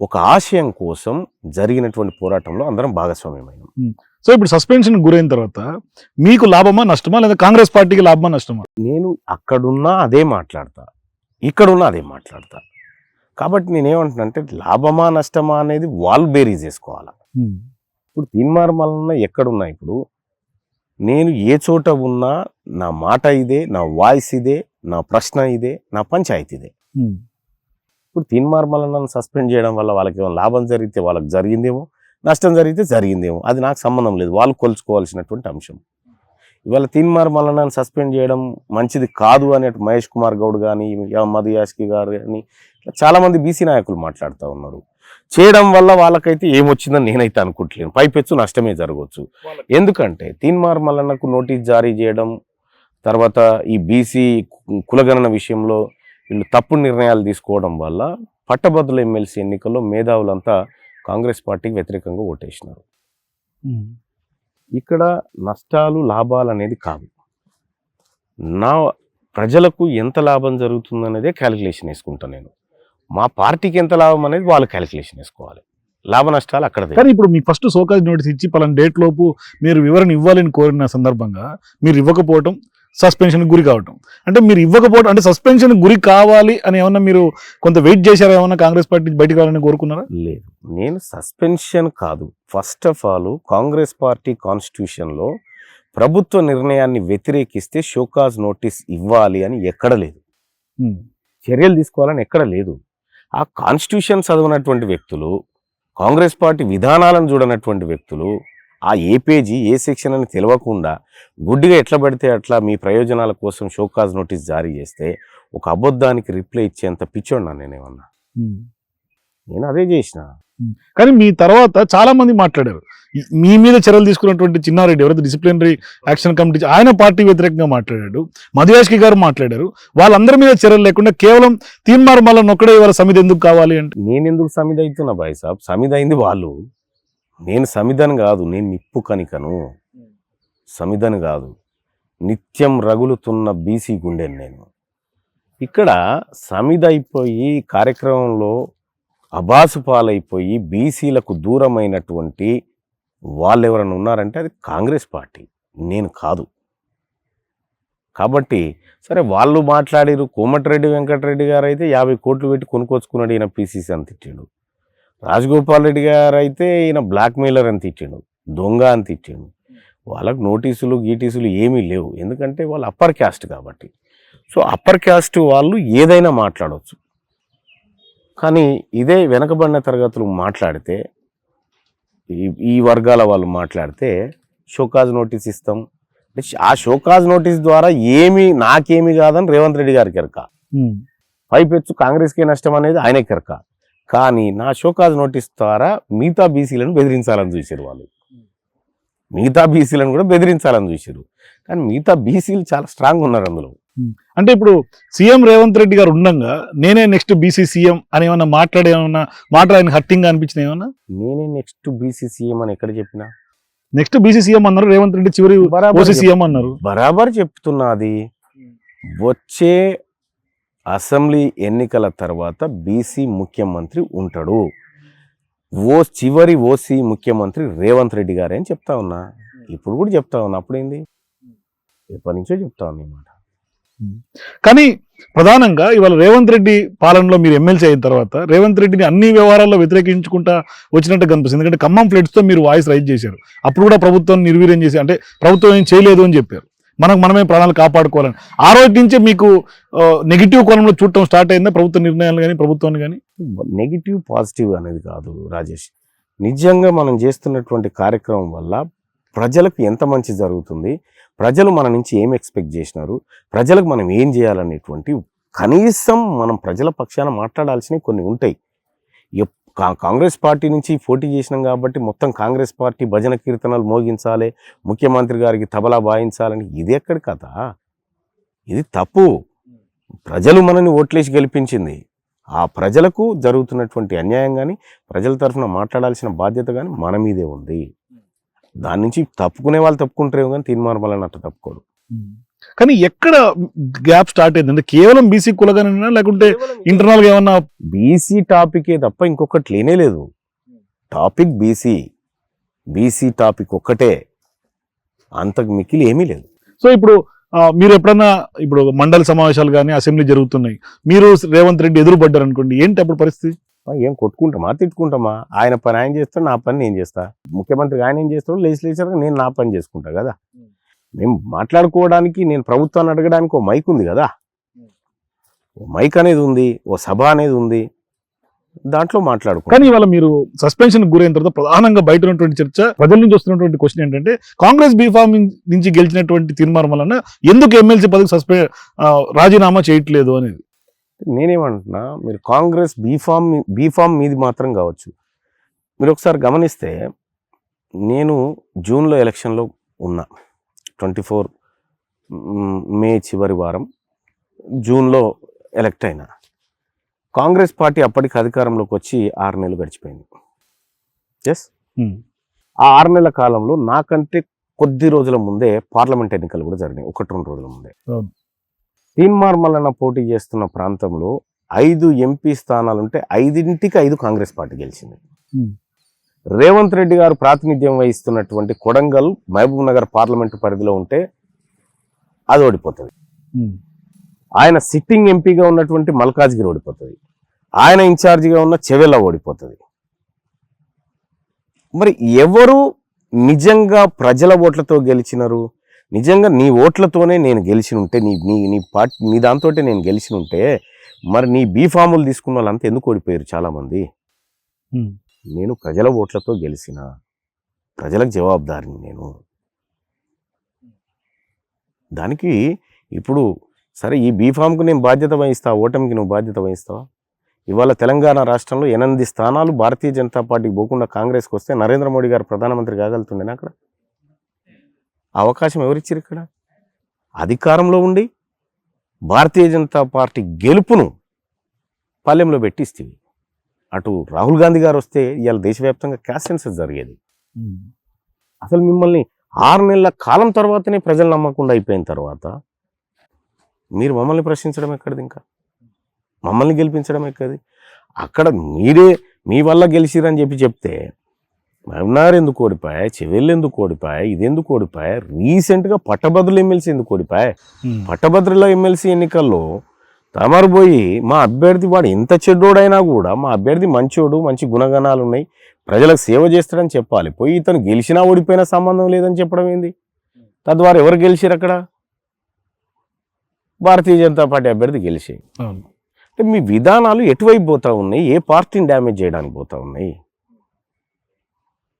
Speaker 2: ఒక ఆశయం కోసం జరిగినటువంటి పోరాటంలో అందరం భాగస్వామ్యమైనాం.
Speaker 1: సో ఇప్పుడు సస్పెన్షన్ గురైన తర్వాత మీకు లాభమా నష్టమా లేదా కాంగ్రెస్ పార్టీకి లాభమా నష్టమా?
Speaker 2: నేను అక్కడున్నా అదే మాట్లాడతా ఇక్కడున్నా అదే మాట్లాడతా. కాబట్టి నేనేమంటున్నానంటే లాభమా నష్టమా అనేది వాళ్ళు బేరీజ్ చేసుకోవాలా. ఇప్పుడు తీన్మార్మలన ఎక్కడున్నా ఇప్పుడు నేను ఏ చోట ఉన్నా నా మాట ఇదే నా వాయిస్ ఇదే నా ప్రశ్న ఇదే నా పంచాయతీ ఇదే. ఇప్పుడు తీన్మార్మలను సస్పెండ్ చేయడం వల్ల వాళ్ళకి లాభం జరిగితే వాళ్ళకి జరిగిందేమో నష్టం జరిగితే జరిగిందేమో అది నాకు సంబంధం లేదు. వాళ్ళు కొలుచుకోవాల్సినటువంటి అంశం. ఇవాళ తీన్మార్మలను సస్పెండ్ చేయడం మంచిది కాదు అనే మహేష్ కుమార్ గౌడ్ కానీ మధు యాష్కి గారు కానీ ఇట్లా చాలా మంది బీసీ నాయకులు మాట్లాడుతూ ఉన్నారు. చేయడం వల్ల వాళ్ళకైతే ఏమొచ్చిందని నేనైతే అనుకుంటలేను. పైపెచ్చు నష్టమే జరగవచ్చు ఎందుకంటే తీన్మార్మలనకు నోటీస్ జారీ చేయడం తర్వాత ఈ బీసీ కులగణన విషయంలో వీళ్ళు తప్పుడు నిర్ణయాలు తీసుకోవడం వల్ల పట్టభద్రుల ఎమ్మెల్సీ ఎన్నికల్లో మేధావులంతా కాంగ్రెస్ పార్టీకి వ్యతిరేకంగా ఓటేసినారు. ఇక్కడ నష్టాలు లాభాలు అనేది కాదు నా ప్రజలకు ఎంత లాభం జరుగుతుందనేదే క్యాలిక్యులేషన్ వేసుకుంటాను నేను. మా పార్టీకి ఎంత లాభం అనేది వాళ్ళు క్యాలిక్యులేషన్ వేసుకోవాలి. లాభ నష్టాలు అక్కడ
Speaker 1: కానీ ఇప్పుడు మీకు ఫస్ట్ సోకాజ్ నోటీస్ ఇచ్చి పలానా డేట్ లోపు మీరు వివరణ ఇవ్వాలని కోరిన సందర్భంగా మీరు ఇవ్వకపోవటం సస్పెన్షన్ గురి కావటం. అంటే మీరు ఇవ్వకపోవడం అంటే సస్పెన్షన్ గురి కావాలి అని ఏమన్నా మీరు కొంత వెయిట్ చేశారా? ఏమన్నా కాంగ్రెస్ పార్టీ బయటకు రావాలని కోరుకున్నారా?
Speaker 2: లేదు. నేను సస్పెన్షన్ కాదు. First of all Congress party కాన్స్టిట్యూషన్లో ప్రభుత్వ నిర్ణయాన్ని వ్యతిరేకిస్తే షోకాజ్ నోటీస్ ఇవ్వాలి అని ఎక్కడ లేదు. చర్యలు తీసుకోవాలని ఎక్కడ లేదు. ఆ కాన్స్టిట్యూషన్ చదివినటువంటి వ్యక్తులు కాంగ్రెస్ పార్టీ విధానాలను చూడనటువంటి వ్యక్తులు ఆ ఏ పేజీ ఏ సెక్షన్ అని తెలియకుండా గుడ్డిగా ఎట్లా పడితే అట్లా మీ ప్రయోజనాల కోసం షోకాజ్ నోటీస్ జారీ చేస్తే ఒక అబద్ధానికి రిప్లై ఇచ్చేంత పిచ్చోడినా నేనేమన్నా? నేను అదే చేసిన.
Speaker 1: కానీ మీ తర్వాత చాలా మంది మాట్లాడారు మీ మీద చర్యలు తీసుకున్నటువంటి చిన్నారెడ్డి ఎవరైతే డిసిప్లినరీ యాక్షన్ కమిటీ ఆయన పార్టీ వ్యతిరేకంగా మాట్లాడాడు. మధుయాష్కి గారు మాట్లాడారు. వాళ్ళందరి మీద చర్యలు లేకుండా కేవలం తీన్మార్ మళ్ళీ ఒక్కడే ఇవాళ సమితి ఎందుకు కావాలి అంటే
Speaker 2: నేను ఎందుకు సమిధ అవుతున్నా బాయ్ సాబ్ సమిధ అయింది వాళ్ళు. నేను సమిధని కాదు నేను నిప్పు కనికను సమిధని కాదు. నిత్యం రగులుతున్న బీసీ గుండెని నేను. ఇక్కడ సమిధ అయిపోయి కార్యక్రమంలో అబాసు పాలైపోయి బీసీలకు దూరమైనటువంటి వాళ్ళు ఎవరైనా ఉన్నారంటే అది కాంగ్రెస్ పార్టీ. నేను కాదు. కాబట్టి సరే వాళ్ళు మాట్లాడిరు కోమటిరెడ్డి వెంకటరెడ్డి గారు అయితే యాభై కోట్లు పెట్టి కొనుక్కొచ్చుకున్నాడు ఈయన పీసీసీ అని తిట్టిండు. రాజగోపాల్ రెడ్డి గారు అయితే ఈయన బ్లాక్ మెయిలర్ అని తిట్టిండు దొంగ అని తిట్టిండు. వాళ్ళకు నోటీసులు గీటీసులు ఏమీ లేవు. ఎందుకంటే వాళ్ళు అప్పర్ క్యాస్ట్ కాబట్టి. సో అప్పర్ క్యాస్ట్ వాళ్ళు ఏదైనా మాట్లాడవచ్చు కానీ ఇదే వెనకబడిన తరగతులు మాట్లాడితే ఈ వర్గాల వాళ్ళు మాట్లాడితే షోకాజ్ నోటీస్ ఇస్తాం. అంటే ఆ షోకాజ్ నోటీస్ ద్వారా ఏమి నాకేమి కాదని రేవంత్ రెడ్డి గారికి ఎరక పైపెచ్చు కాంగ్రెస్కే నష్టం అనేది ఆయనకి ఎరక కానీ నా షోకాజ్ నోటీస్ ద్వారా మిగతా బీసీలను బెదిరించాలని చూసారు వాళ్ళు. మిగతా బీసీలను కూడా బెదిరించాలని చూసారు కానీ మిగతా బీసీలు చాలా స్ట్రాంగ్ ఉన్నారు అందులో.
Speaker 1: అంటే ఇప్పుడు సీఎం రేవంత్ రెడ్డి గారు ఉండగా నేనే నెక్స్ట్ బీసీ సీఎం అని ఏమన్నా మాట్లాడే ఏమన్నా మాట ఆయన హట్టింగ్ అనిపించిన ఏమన్నా?
Speaker 2: నేనే నెక్స్ట్ బీసీ సీఎం అని ఎక్కడ చెప్పినా?
Speaker 1: నెక్స్ట్ బీసీ సీఎం అన్నారు రేవంత్ రెడ్డి చివరి సీఎం అన్నారు.
Speaker 2: బరాబర్ చెప్తున్నది వచ్చే అసెంబ్లీ ఎన్నికల తర్వాత బీసీ ముఖ్యమంత్రి ఉంటాడు. ఓ చివరి ఓసీ ముఖ్యమంత్రి రేవంత్ రెడ్డి గారే అని చెప్తా ఉన్నా. ఇప్పుడు కూడా చెప్తా ఉన్నా. అప్పుడేంది? ఎప్పటి నుంచో చెప్తా ఉన్నా మాట.
Speaker 1: కానీ ప్రధానంగా ఇవాళ రేవంత్ రెడ్డి పాలనలో మీరు ఎమ్మెల్సీ అయిన తర్వాత రేవంత్ రెడ్డిని అన్ని వ్యవహారాల్లో వ్యతిరేకించుకుంటా వచ్చినట్టు కనిపిస్తుంది. ఎందుకంటే ఖమ్మం ఫ్లెట్స్తో మీరు వాయిస్ రైజ్ చేశారు. అప్పుడు కూడా ప్రభుత్వం నిర్వీర్యం చేసి అంటే ప్రభుత్వం ఏం చేయలేదు అని చెప్పారు. మనకు మనమే ప్రాణాలు కాపాడుకోవాలని. ఆ రోజు నుంచే మీకు నెగిటివ్ కోణంలో చూడటం స్టార్ట్ అయిందా? ప్రభుత్వ నిర్ణయాలు కానీ ప్రభుత్వాన్ని కానీ
Speaker 2: నెగిటివ్ పాజిటివ్ అనేది కాదు రాజేష్. నిజంగా మనం చేస్తున్నటువంటి కార్యక్రమం వల్ల ప్రజలకు ఎంత మంచి జరుగుతుంది? ప్రజలు మన నుంచి ఏం ఎక్స్పెక్ట్ చేసినారు? ప్రజలకు మనం ఏం చేయాలనేటువంటి కనీసం మనం ప్రజల పక్షాన మాట్లాడాల్సినవి కొన్ని ఉంటాయి. కాంగ్రెస్ పార్టీ నుంచి పోటీ చేసినాం కాబట్టి మొత్తం కాంగ్రెస్ పార్టీ భజన కీర్తనలు మోగించాలి ముఖ్యమంత్రి గారికి తబలా వాయించాలని ఇది ఎక్కడి కథ? ఇది తప్పు. ప్రజలు మనని ఓట్లేసి గెలిపించింది. ఆ ప్రజలకు జరుగుతున్నటువంటి అన్యాయం కానీ ప్రజల తరఫున మాట్లాడాల్సిన బాధ్యత కానీ మన మీదే ఉంది. దాని నుంచి తప్పుకునే వాళ్ళు తప్పుకుంటారేమో కానీ తీర్మానం అట్లా తప్పుకోడు
Speaker 1: కానీ ఎక్కడ గ్యాప్ స్టార్ట్ అయింది అంటే కేవలం బీసీ కులగానైనా లేకుంటే ఇంటర్నల్గా ఏమన్నా
Speaker 2: బీసీ టాపికే తప్ప ఇంకొకటి లేనే లేదు. టాపిక్ బీసీ బీసీ టాపిక్ ఒక్కటే. అంతకు మిక్కిలి ఏమీ లేదు.
Speaker 1: సో ఇప్పుడు మీరు ఎప్పుడన్నా ఇప్పుడు మండలి సమావేశాలు కానీ అసెంబ్లీ జరుగుతున్నాయి మీరు రేవంత్ రెడ్డి ఎదురుపడ్డారు అనుకోండి ఏంటి అప్పుడు పరిస్థితి?
Speaker 2: ఏం కొట్టుకుంటామా? తిట్టుకుంటామా? ఆయన పని ఆయన చేస్తాడు నా పని నేను చేస్తా. ముఖ్యమంత్రి ఆయన ఏం చేస్తాడు లెజిస్లేచర్గా నేను నా పని చేసుకుంటా కదా. మేము మాట్లాడుకోవడానికి నేను ప్రభుత్వాన్ని అడగడానికి ఓ మైక్ ఉంది కదా? ఓ మైక్ అనేది ఉంది ఓ సభ అనేది ఉంది. దాంట్లో మాట్లాడుకుంటాం.
Speaker 1: కానీ ఇవాళ మీరు సస్పెన్షన్ గురైన తర్వాత ప్రధానంగా బయట ఉన్నటువంటి చర్చ ప్రజల నుంచి వస్తున్నటువంటి క్వశ్చన్ ఏంటంటే కాంగ్రెస్ బీఫామ్ నుంచి గెలిచినటువంటి తీర్మానం వలన ఎందుకు ఎమ్మెల్సీ పదవి సస్పె రాజీనామా చేయట్లేదు అనేది?
Speaker 2: నేనేమంటున్నా మీరు కాంగ్రెస్ బీఫామ్ బీఫామ్ మీది మాత్రం కావచ్చు. మీరు ఒకసారి గమనిస్తే నేను జూన్లో ఎలక్షన్లో ఉన్నా. ట్వంటీ ఫోర్ మే చివరి వారం జూన్లో ఎలక్ట్ అయినా కాంగ్రెస్ పార్టీ అప్పటికి అధికారంలోకి వచ్చి ఆరు నెలలు గడిచిపోయింది ఎస్
Speaker 1: Hmm.
Speaker 2: ఆ ఆరు నెలల కాలంలో నాకంటే కొద్ది రోజుల ముందే పార్లమెంట్ ఎన్నికలు కూడా జరిగినాయి ఒకటి రెండు రోజుల ముందే. తీన్మార్ మల్లన్న పోటీ చేస్తున్న ప్రాంతంలో ఐదు ఎంపీ స్థానాలుంటే ఐదింటికి ఐదు కాంగ్రెస్ పార్టీ గెలిచింది
Speaker 1: Hmm.
Speaker 2: రేవంత్ రెడ్డి గారు ప్రాతినిధ్యం వహిస్తున్నటువంటి కొడంగల్ మహబూబ్ నగర్ పార్లమెంటు పరిధిలో ఉంటే అది ఓడిపోతుంది. ఆయన సిట్టింగ్ ఎంపీగా ఉన్నటువంటి మల్కాజ్గిరి ఓడిపోతుంది. ఆయన ఇన్ఛార్జిగా ఉన్న చెవెల ఓడిపోతుంది. మరి ఎవరు నిజంగా ప్రజల ఓట్లతో గెలిచినారు? నిజంగా నీ ఓట్లతోనే నేను గెలిచి ఉంటే నీ నీ నీ పార్టీ నీ దాంతో నేను గెలిచి ఉంటే మరి నీ బీ ఫాములు తీసుకున్న వాళ్ళంతా ఎందుకు ఓడిపోయారు చాలామంది. నేను ప్రజల ఓట్లతో గెలిచిన ప్రజలకు జవాబుదారిని నేను. దానికి ఇప్పుడు సరే ఈ బీఫామ్కు నేను బాధ్యత వహిస్తా ఓటమికి నువ్వు బాధ్యత వహిస్తావా? ఇవాళ తెలంగాణ రాష్ట్రంలో ఎనిమిది స్థానాలు భారతీయ జనతా పార్టీకి పోకుండా కాంగ్రెస్కి వస్తే నరేంద్ర మోడీ గారు ప్రధానమంత్రి కాగలుగుతుండేనా అక్కడ? అవకాశం ఎవరిచ్చారు ఇక్కడ? అధికారంలో ఉండి భారతీయ జనతా పార్టీ గెలుపును పాలెంలో పెట్టిస్తుంది అటు రాహుల్ గాంధీ గారు వస్తే ఇవాళ దేశవ్యాప్తంగా క్యాస్ట్ సెన్సస్ జరిగేది. అసలు మిమ్మల్ని ఆరు నెలల కాలం తర్వాతనే ప్రజలు నమ్మకుండా అయిపోయిన తర్వాత మీరు మమ్మల్ని ప్రశ్నించడం ఎక్కడిది ఇంకా? మమ్మల్ని గెలిపించడం ఎక్కడిది? అక్కడ మీరే మీ వల్ల గెలిచిరని చెప్పి చెప్తే మహబూబ్నగర్ ఎందుకు ఓడిపాయ? చెవెళ్ళు ఎందుకు ఓడిపాయ? ఇది ఎందుకు ఓడిపాయ? రీసెంట్గా పట్టభద్రులు ఎమ్మెల్సీ ఎందుకు ఓడిపాయ. పట్టభద్రుల ఎమ్మెల్సీ ఎన్నికల్లో తమరు పోయి మా అభ్యర్థి వాడు ఎంత చెడ్డోడైనా కూడా మా అభ్యర్థి మంచోడు మంచి గుణగణాలు ఉన్నాయి ప్రజలకు సేవ చేస్తాడని చెప్పాలి. పోయి ఇతను గెలిచినా ఓడిపోయినా సంబంధం లేదని చెప్పడం ఏంది? తద్వారా ఎవరు గెలిచారు అక్కడ? భారతీయ జనతా పార్టీ అభ్యర్థి గెలిచి. అంటే మీ విధానాలు ఎటువైపు పోతా ఉన్నాయి? ఏ పార్టీని డ్యామేజ్ చేయడానికి పోతా ఉన్నాయి?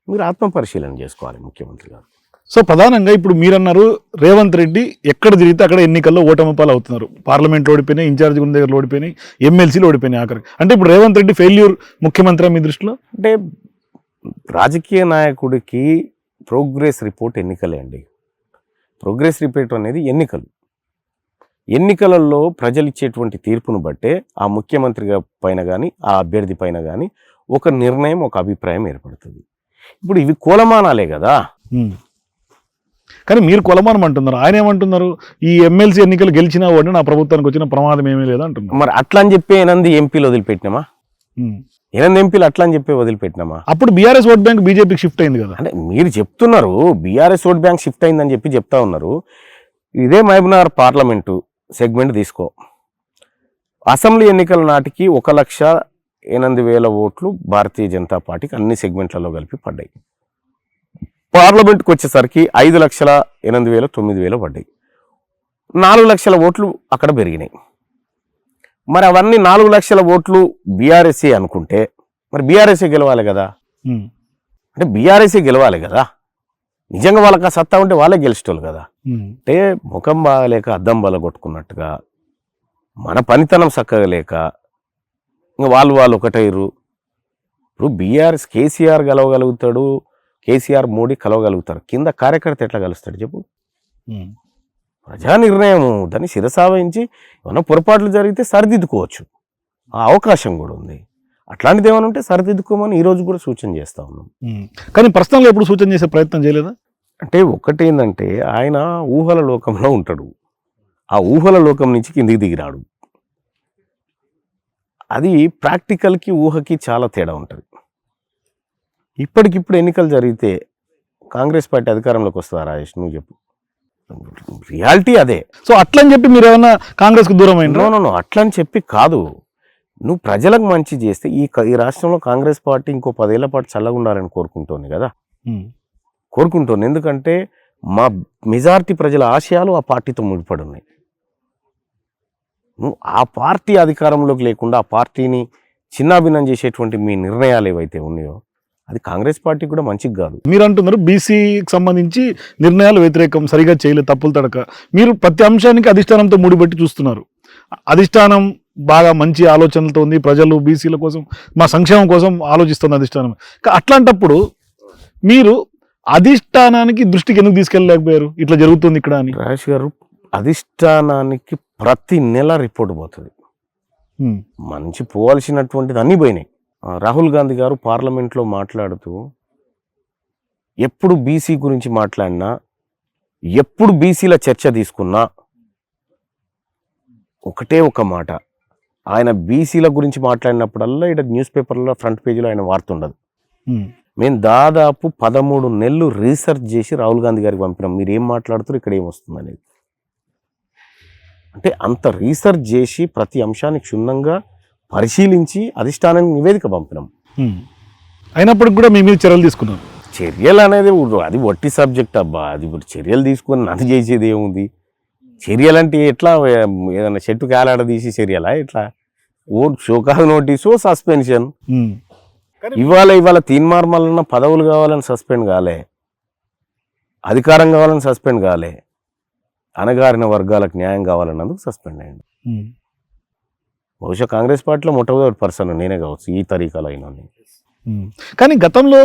Speaker 2: మీరు ఆత్మ పరిశీలన చేసుకోవాలి ముఖ్యమంత్రి గారు.
Speaker 1: సో ప్రధానంగా ఇప్పుడు మీరన్నారు రేవంత్ రెడ్డి ఎక్కడ తిరిగితే అక్కడ ఎన్నికల్లో ఓటమి పాలు అవుతున్నారు. పార్లమెంట్ ఓడిపోయినాయి ఇన్ఛార్జ్ గుండె దగ్గర ఓడిపోయినాయి ఎమ్మెల్సీలు ఓడిపోయినాయి ఆఖరికి. అంటే ఇప్పుడు రేవంత్ రెడ్డి ఫెయిల్యూర్ ముఖ్యమంత్రి మీ దృష్టిలో?
Speaker 2: అంటే రాజకీయ నాయకుడికి ప్రోగ్రెస్ రిపోర్ట్ ఎన్నికలే అండి. ప్రోగ్రెస్ రిపోర్ట్ అనేది ఎన్నికలు. ఎన్నికలలో ప్రజలు ఇచ్చేటువంటి తీర్పును బట్టే ఆ ముఖ్యమంత్రి గా- పైన కానీ ఆ అభ్యర్థి పైన కానీ ఒక నిర్ణయం ఒక అభిప్రాయం ఏర్పడుతుంది. ఇప్పుడు ఇవి కోలమానాలే కదా.
Speaker 1: కానీ మీరు కొలమానం అంటున్నారు. ఆయన ఏమంటున్నారు? ఈ ఎమ్మెల్సీ ఎన్నికలు గెలిచినా ఓడి నా ప్రభుత్వానికి వచ్చిన ప్రమాదం ఏమీ లేదు అంటున్నారు.
Speaker 2: మరి అట్లా అని చెప్పి ఎనంది ఎంపీలు వదిలిపెట్టినామా. ఎనంది ఎంపీలు అట్లా అని చెప్పి వదిలిపెట్టినామా?
Speaker 1: అప్పుడు బీఆర్ఎస్ ఓట్ బ్యాంక్ బీజేపీకి షిఫ్ట్ అయింది కదా.
Speaker 2: అంటే మీరు చెప్తున్నారు బీఆర్ఎస్ ఓట్ బ్యాంక్ షిఫ్ట్ అయిందని చెప్పి చెప్తా ఉన్నారు. ఇదే మహబూబ్నగర్ పార్లమెంటు సెగ్మెంట్ తీసుకో. అసెంబ్లీ ఎన్నికల నాటికి ఒక లక్ష ఎనిమిది వేల ఓట్లు భారతీయ జనతా పార్టీకి అన్ని సెగ్మెంట్లలో కలిపి పడ్డాయి. పార్లమెంట్కి వచ్చేసరికి ఐదు లక్షల ఎనిమిది వేల తొమ్మిది వేలు పడ్డాయి. నాలుగు లక్షల ఓట్లు అక్కడ పెరిగినాయి. మరి అవన్నీ నాలుగు లక్షల ఓట్లు బీఆర్ఎస్ఏ అనుకుంటే మరి బీఆర్ఎస్ఏ గెలవాలి కదా. అంటే బీఆర్ఎస్ఏ గెలవాలి కదా? నిజంగా వాళ్ళకి ఆ సత్తా ఉంటే వాళ్ళే గెలిచేటోళ్ళు కదా? అంటే ముఖం బాగలేక అద్దం బల కొట్టుకున్నట్టుగా మన పనితనం చక్కగా లేక ఇంకా వాళ్ళు వాళ్ళు ఒకటైరు ఇప్పుడు బీఆర్ఎస్ కేసీఆర్ కలవగలుగుతాడు కేసీఆర్ మోడీ కలవగలుగుతారు. కింద కార్యకర్త ఎట్లా కలుస్తాడు చెప్పు? ప్రజా నిర్ణయం దాన్ని శిరసావహించి ఏమైనా పొరపాట్లు జరిగితే సరిదిద్దుకోవచ్చు. ఆ అవకాశం కూడా ఉంది. అట్లాంటిది ఏమైనా ఉంటే సరిదిద్దుకోమని ఈ రోజు కూడా సూచన చేస్తా ఉన్నాం.
Speaker 1: కానీ ప్రస్తుతంలో ఎప్పుడు సూచన చేసే ప్రయత్నం చేయలేదా?
Speaker 2: అంటే ఒకటి ఏంటంటే ఆయన ఊహల లోకంలో ఉంటాడు. ఆ ఊహల లోకం నుంచి కిందికి దిగిరాడు. అది ప్రాక్టికల్కి ఊహకి చాలా తేడా ఉంటుంది. ఇప్పటికిప్పుడు ఎన్నికలు జరిగితే కాంగ్రెస్ పార్టీ అధికారంలోకి వస్తుందా రాజేష్? నువ్వు చెప్పు. రియాలిటీ అదే.
Speaker 1: సో అట్లని చెప్పి మీరు ఏమన్నా కాంగ్రెస్కు దూరం
Speaker 2: నో
Speaker 1: అయినరా?
Speaker 2: నో నో అట్లా అని చెప్పి కాదు. నువ్వు ప్రజలకు మంచి చేస్తే ఈ ఈ రాష్ట్రంలో కాంగ్రెస్ పార్టీ ఇంకో పదేళ్ళ పాటు చల్లగా ఉండాలని కోరుకుంటోంది కదా. కోరుకుంటోంది. ఎందుకంటే మా మెజారిటీ ప్రజల ఆశయాలు ఆ పార్టీతో ముడిపడి ఉన్నాయి నువ్వు ఆ పార్టీ అధికారంలోకి లేకుండా ఆ పార్టీని చిన్నాభిన్నం చేసేటువంటి మీ నిర్ణయాలు ఏవైతే ఉన్నాయో అది కాంగ్రెస్ పార్టీ కూడా మంచిది కాదు.
Speaker 1: మీరు అంటున్నారు బీసీకి సంబంధించి నిర్ణయాలు వ్యతిరేకం సరిగా చేయలేదు తప్పులు తడక. మీరు ప్రతి అంశానికి అధిష్టానంతో ముడిపెట్టి చూస్తున్నారు. అధిష్టానం బాగా మంచి ఆలోచనలతో ఉంది ప్రజలు బీసీల కోసం మా సంక్షేమం కోసం ఆలోచిస్తుంది అధిష్టానం. అట్లాంటప్పుడు మీరు అధిష్టానానికి దృష్టికి ఎందుకు తీసుకెళ్ళలేకపోయారు? ఇట్లా జరుగుతుంది ఇక్కడ అని.
Speaker 2: రాజేష్ గారు అధిష్టానానికి ప్రతి నెల రిపోర్ట్ పోతుంది. మంచి పోవాల్సినటువంటిది అన్నీ పోయినాయి. రాహుల్ గాంధీ గారు పార్లమెంట్లో మాట్లాడుతూ ఎప్పుడు బీసీ గురించి మాట్లాడినా ఎప్పుడు బీసీల చర్చ తీసుకున్నా ఒకటే ఒక మాట. ఆయన బీసీల గురించి మాట్లాడినప్పుడల్లా ఇక్కడ న్యూస్ పేపర్లో ఫ్రంట్ పేజీలో ఆయన వార్త ఉండదు. మేము దాదాపు పదమూడు నెలలు రీసెర్చ్ చేసి రాహుల్ గాంధీ గారికి పంపినాం. మీరు ఏం మాట్లాడుతారు ఇక్కడ ఏం వస్తుంది అనేది. అంటే అంత రీసెర్చ్ చేసి ప్రతి అంశాన్ని క్షుణ్ణంగా పరిశీలించి అధిష్టానానికి నివేదిక పంపినాం.
Speaker 1: అయినప్పటికి కూడా మీ మీద చర్యలు తీసుకున్నారు
Speaker 2: చర్యలు అనేది అది వట్టి సబ్జెక్ట్ అబ్బా. అది ఇప్పుడు చర్యలు తీసుకొని నన్ను చేసేది ఏముంది? చర్యలు అంటే ఎట్లా ఏదైనా చెట్టు కాలాడ తీసి చర్యలా ఎట్లా? ఓ షోకాల్ నోటీసు సస్పెన్షన్. ఇవాళ ఇవాళ తీన్మార్మలన్న పదవులు కావాలని సస్పెండ్ కాలే. అధికారం కావాలని సస్పెండ్ కాలే. అనగారిన వర్గాలకు న్యాయం కావాలన్నందుకు సస్పెండ్ అయ్యింది. బహుశా కాంగ్రెస్ పార్టీలో మొట్టమొదటి పర్సన్ నేనే కావచ్చు ఈ తరీకాలో అయినా.
Speaker 1: కానీ గతంలో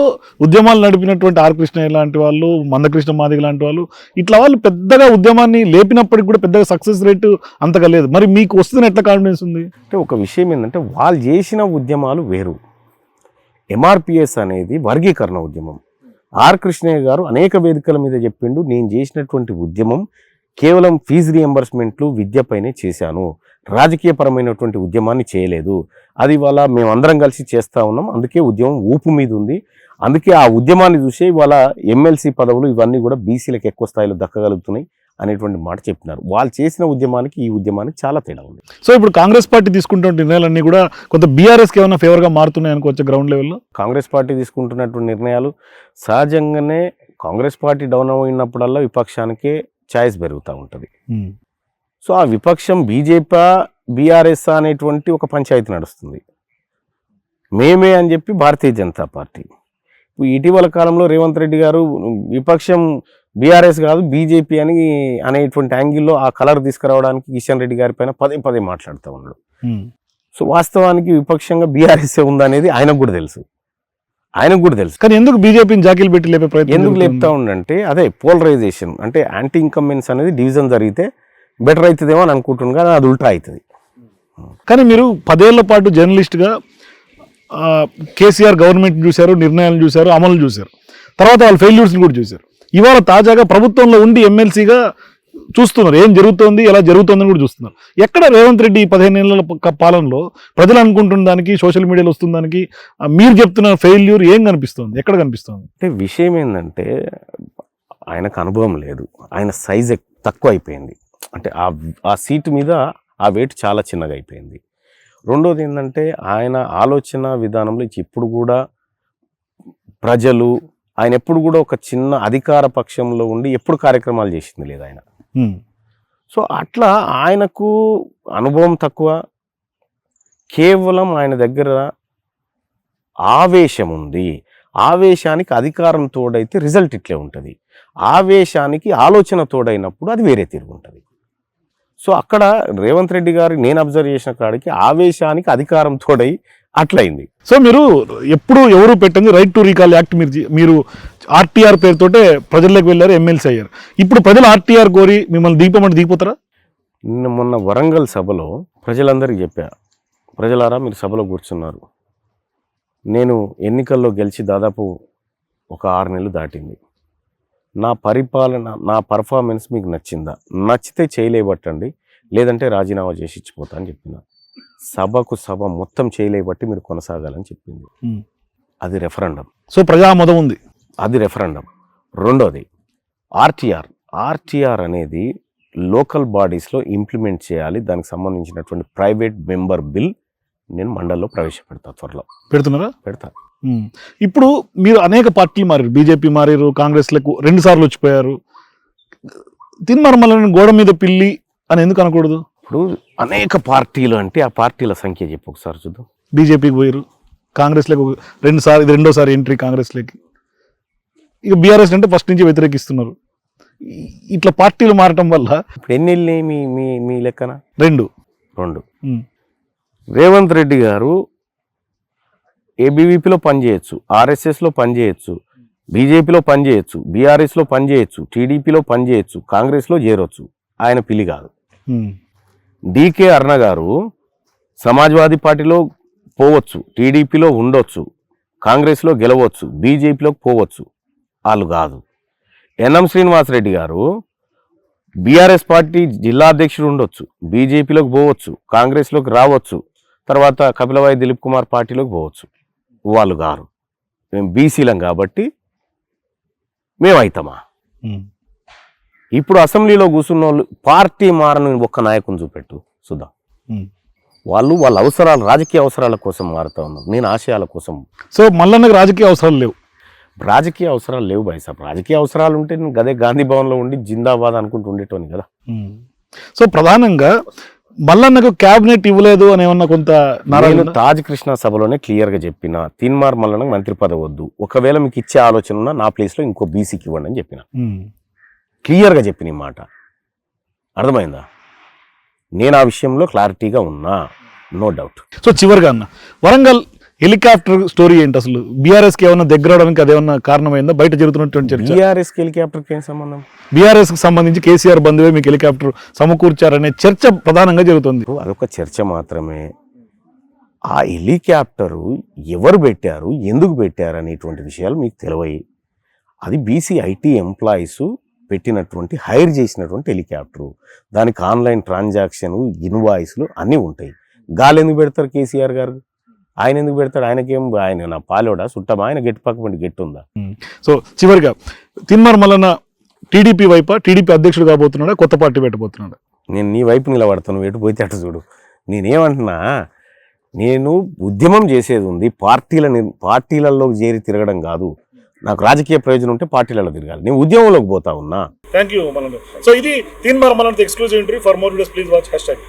Speaker 1: ఉద్యమాలు నడిపినటువంటి ఆర్ కృష్ణయ్య లాంటి వాళ్ళు మందకృష్ణ మాదిగ లాంటి వాళ్ళు ఇట్లా వాళ్ళు పెద్దగా ఉద్యమాన్ని లేపినప్పటికి కూడా పెద్దగా సక్సెస్ రేటు అంతగా లేదు. మరి మీకు వస్తుందని ఎట్లా కాన్ఫిడెన్స్ ఉంది?
Speaker 2: అంటే ఒక విషయం ఏంటంటే వాళ్ళు చేసిన ఉద్యమాలు వేరు. ఎంఆర్పిఎస్ అనేది వర్గీకరణ ఉద్యమం. ఆర్ కృష్ణయ్య గారు అనేక వేదికల మీద చెప్పిండు నేను చేసినటువంటి ఉద్యమం కేవలం ఫీజు రియంబర్స్మెంట్లు విద్యపైనే చేశాను. రాజకీయపరమైనటువంటి ఉద్యమాన్ని చేయలేదు. అది ఇవాళ మేమందరం కలిసి చేస్తా ఉన్నాం. అందుకే ఉద్యమం ఊపు మీద ఉంది. అందుకే ఆ ఉద్యమాన్ని చూసే ఇవాళ ఎమ్మెల్సీ పదవులు ఇవన్నీ కూడా బీసీలకు ఎక్కువ స్థాయిలో దక్కగలుగుతున్నాయి అనేటువంటి మాట చెప్పినారు. వాళ్ళు చేసిన ఉద్యమానికి ఈ ఉద్యమానికి చాలా తేడా ఉంది.
Speaker 1: సో ఇప్పుడు కాంగ్రెస్ పార్టీ తీసుకుంటున్న నిర్ణయాలన్నీ కూడా కొంత బీఆర్ఎస్కి ఏమైనా ఫేవర్గా మారుతున్నాయి అనుకోవచ్చు గ్రౌండ్ లెవెల్లో?
Speaker 2: కాంగ్రెస్ పార్టీ తీసుకుంటున్నటువంటి నిర్ణయాలు సహజంగానే కాంగ్రెస్ పార్టీ డౌన్ అయినప్పుడల్లా విపక్షానికే ఛాయిస్ పెరుగుతూ ఉంటుంది. సో ఆ విపక్షం బీజేపీ బీఆర్ఎస్ అనేటువంటి ఒక పంచాయతీ నడుస్తుంది. మేమే అని చెప్పి భారతీయ జనతా పార్టీ. ఇటీవల కాలంలో రేవంత్ రెడ్డి గారు విపక్షం బీఆర్ఎస్ కాదు బీజేపీ అని అనేటువంటి యాంగిల్లో ఆ కలర్ తీసుకురావడానికి కిషన్ రెడ్డి గారి పైన పదే పదే మాట్లాడుతూ ఉన్నాడు. సో వాస్తవానికి విపక్షంగా బీఆర్ఎస్ ఉందనేది ఆయనకు కూడా తెలుసు. ఆయనకు కూడా తెలుసు.
Speaker 1: కానీ ఎందుకు బీజేపీని జాకీలు పెట్టి లేపే ప్రయత్నం
Speaker 2: ఎందుకు? లేపుతా ఉండంటే అదే పోలరైజేషన్ అంటే యాంటీ ఇన్కమ్మెన్స్ అనేది డివిజన్ జరిగితే బెటర్ అవుతుందేమో అని అనుకుంటున్నాను కానీ అది ఉల్టా అవుతుంది
Speaker 1: కానీ మీరు పదేళ్ళ పాటు జర్నలిస్ట్గా కేసీఆర్ గవర్నమెంట్ చూశారు నిర్ణయాలను చూశారు అమలు చూశారు. తర్వాత వాళ్ళ ఫెయిల్యూర్స్ని కూడా చూశారు. ఇవాళ తాజాగా ప్రభుత్వంలో ఉండి ఎమ్మెల్సీగా చూస్తున్నారు. ఏం జరుగుతోంది ఎలా జరుగుతోందని కూడా చూస్తున్నారు. ఎక్కడ రేవంత్ రెడ్డి ఈ పదిహేను ప- పాలనలో ప్రజలు అనుకుంటున్న దానికి సోషల్ మీడియాలో వస్తున్న దానికి మీరు చెప్తున్న ఫెయిల్యూర్ ఏం కనిపిస్తోంది ఎక్కడ కనిపిస్తోంది?
Speaker 2: అంటే విషయం ఏంటంటే ఆయనకు అనుభవం లేదు. ఆయన సైజ్ తక్కువ అయిపోయింది అంటే ఆ ఆ సీటు మీద ఆ వెయిట్ చాలా చిన్నగా అయిపోయింది. రెండోది ఏంటంటే ఆయన ఆలోచన విధానంలో ఇప్పుడు కూడా ప్రజలు ఆయన ఎప్పుడు కూడా ఒక చిన్న అధికార పక్షంలో ఉండి ఎప్పుడు కార్యక్రమాలు చేసింది లేదు ఆయన. సో అట్లా ఆయనకు అనుభవం తక్కువ. కేవలం ఆయన దగ్గర ఆవేశం ఉంది. ఆవేశానికి అధికారం తోడైతే రిజల్ట్ ఇట్లే ఉంటుంది. ఆవేశానికి ఆలోచన తోడైనప్పుడు అది వేరే తిరుగుంటుంది సో అక్కడ రేవంత్ రెడ్డి గారి నేను అబ్జర్వ్ చేసిన కాడికి ఆవేశానికి అధికారం తోడై అట్లయింది.
Speaker 1: సో మీరు ఎప్పుడు ఎవరు పెట్టింది? రైట్ టు రీకాల్ యాక్ట్ మీరు మీరు ఆర్టీఆర్ పేరుతోటే ప్రజల్లోకి వెళ్ళారు ఎమ్మెల్సీ అయ్యారు. ఇప్పుడు ప్రజలు ఆర్టీఆర్ కోరి మిమ్మల్ని దీపమంటే దిగిపోతారా
Speaker 2: నిన్న మొన్న వరంగల్ సభలో ప్రజలందరికీ చెప్పా. ప్రజలారా మీరు సభలో కూర్చున్నారు. నేను ఎన్నికల్లో గెలిచి దాదాపు ఒక ఆరు నెలలు దాటింది. నా పరిపాలన నా పర్ఫార్మెన్స్ మీకు నచ్చిందా? నచ్చితే చేయలేబట్టండి. లేదంటే రాజీనామా చేసి ఇచ్చిపోతా అని చెప్పిన. సభకు సభ మొత్తం చేయలేబట్టి మీరు కొనసాగాలని చెప్పింది. అది రెఫరెండం
Speaker 1: సో ప్రజామతం ఉంది.
Speaker 2: అది రెఫరెండం రెండోది ఆర్టీఆర్. ఆర్టీఆర్ అనేది లోకల్ బాడీస్లో ఇంప్లిమెంట్ చేయాలి. దానికి సంబంధించినటువంటి ప్రైవేట్ మెంబర్ బిల్ నేను మండల్లో ప్రవేశపెడతా త్వరలో.
Speaker 1: పెడుతున్నారా?
Speaker 2: పెడతా.
Speaker 1: ఉమ్. ఇప్పుడు మీరు అనేక పార్టీలు మారారు. బీజేపీ మారారు కాంగ్రెస్లకు రెండు సార్లు వచ్చిపోయారు. తిన్మర్మలని గోడ మీద పిల్లి అని ఎందుకు అనకూడదు?
Speaker 2: ఇప్పుడు అనేక పార్టీలు అంటే ఆ పార్టీల సంఖ్య చెప్పు ఒకసారి చూద్దాం.
Speaker 1: బీజేపీకి పోయారు కాంగ్రెస్లోకి రెండు సార్లు ఇది రెండోసారి ఎంట్రీ కాంగ్రెస్లోకి. ఇక బీఆర్ఎస్ అంటే ఫస్ట్ నుంచి వ్యతిరేకిస్తున్నారు. ఇట్లా పార్టీలు మారటం వల్ల
Speaker 2: ఇప్పుడు ఎన్ని వెళ్ళినాయి మీ మీ మీ లెక్కన?
Speaker 1: రెండు.
Speaker 2: రెండు. రేవంత్ రెడ్డి గారు ఏబీవీపీలో పనిచేయచ్చు ఆర్ఎస్ఎస్లో పనిచేయచ్చు బీజేపీలో పనిచేయచ్చు బీఆర్ఎస్లో పనిచేయచ్చు టీడీపీలో పనిచేయచ్చు కాంగ్రెస్లో చేరొచ్చు. ఆయన పిల్లి కాదు. డికే అరుణ గారు సమాజ్వాదీ పార్టీలో పోవచ్చు టీడీపీలో ఉండొచ్చు కాంగ్రెస్లో గెలవచ్చు బీజేపీలోకి పోవచ్చు. వాళ్ళు కాదు. ఎన్ఎం శ్రీనివాసరెడ్డి గారు బీఆర్ఎస్ పార్టీ జిల్లా అధ్యక్షుడు ఉండొచ్చు బీజేపీలోకి పోవచ్చు కాంగ్రెస్లోకి రావచ్చు తర్వాత కపిలవాయి దిలీప్ కుమార్ పార్టీలోకి పోవచ్చు. వాళ్ళు గారు. మేము బీసీలం కాబట్టి మేము అవుతామా
Speaker 1: ఉమ్.
Speaker 2: ఇప్పుడు అసెంబ్లీలో కూర్చున్న వాళ్ళు పార్టీ మారని ఒక్క నాయకుని చూపెట్టు
Speaker 1: ఉమ్.
Speaker 2: వాళ్ళు వాళ్ళ అవసరాలు రాజకీయ అవసరాల కోసం మారుతా ఉన్నారు. నేను ఆశయాల కోసం.
Speaker 1: సో మల్లన్నకు రాజకీయ అవసరాలు లేవు.
Speaker 2: రాజకీయ అవసరాలు లేవు బాయ్ సాబ్. రాజకీయ అవసరాలు ఉంటే నేను గదే గాంధీ భవన్లో ఉండి జిందాబాద్ అనుకుంటూ ఉండేటోని కదా.
Speaker 1: సో ప్రధానంగా మల్లన్నకు క్యాబినెట్ ఇవ్వలేదు అని ఏమన్నా కొంత నారాయణ
Speaker 2: నేను తాజ్ కృష్ణ సభలోనే క్లియర్గా చెప్పిన తీన్మార్ మల్లనకు మంత్రి పదవి వద్దు. ఒకవేళ మీకు ఇచ్చే ఆలోచన ఉన్నా నా ప్లేస్లో ఇంకో బీసీకి ఇవ్వండి అని చెప్పిన. క్లియర్గా చెప్పిన ఈ మాట. అర్థమైందా? నేను ఆ విషయంలో క్లారిటీగా ఉన్నా. నో డౌట్
Speaker 1: సో చివరిగా అన్న వరంగల్ హెలికాప్టర్ స్టోరీ ఏంటి అసలు? బీఆర్ఎస్కి ఏమన్నా దగ్గర అవడానికి అదేమన్నా కారణమైందా? బయట జరుగుతున్నటువంటి చర్చ.
Speaker 2: బీఆర్ఎస్ హెలికాప్టర్కి ఏం సంబంధం?
Speaker 1: బీఆర్ఎస్కి సంబంధించి కేసీఆర్ బంధువే మీకు హెలికాప్టర్ సమకూర్చారనే చర్చ ప్రధానంగా జరుగుతుంది.
Speaker 2: అదొక చర్చ మాత్రమే. ఆ హెలికాప్టరు ఎవరు పెట్టారు? ఎందుకు పెట్టారు? అనేటువంటి విషయాలు మీకు తెలివయి అది బీసీ ఐటీ ఎంప్లాయీస్ పెట్టినటువంటి హైర్ చేసినటువంటి హెలికాప్టరు. దానికి ఆన్లైన్ ట్రాన్సాక్షన్ ఇన్వాయిస్లు అన్నీ ఉంటాయి. గాలి ఎందుకు పెడతారు కేసీఆర్ గారు? ఆయన ఎందుకు పెడతాడు? ఆయనకేం ఆయన నా పాలోడా? చుట్టమా ఆయన గట్టి పక్క పండి గట్టి ఉందా
Speaker 1: సో చివరిగా తిన్మార్ మల్లన్న టీడీపీ వైపా? టీడీపీ అధ్యక్షుడు కాబోతున్నాడా? కొత్త పార్టీ పెట్టబోతున్నాడా?
Speaker 2: నేను నీ వైపు నిలబడతాను ఎటు పోతే అటు చూడు. నేనేమంటున్నా నేను ఉద్యమం చేసేది ఉంది పార్టీల పార్టీలలో చేరి తిరగడం కాదు. నాకు రాజకీయ ప్రయోజనం ఉంటే పార్టీలలో తిరగాలి. నేను ఉద్యమంలోకి పోతా ఉన్నా.
Speaker 1: థ్యాంక్ యూ సో ఇది Teenmar Mallanna exclusive interview for more videos please watch hashtag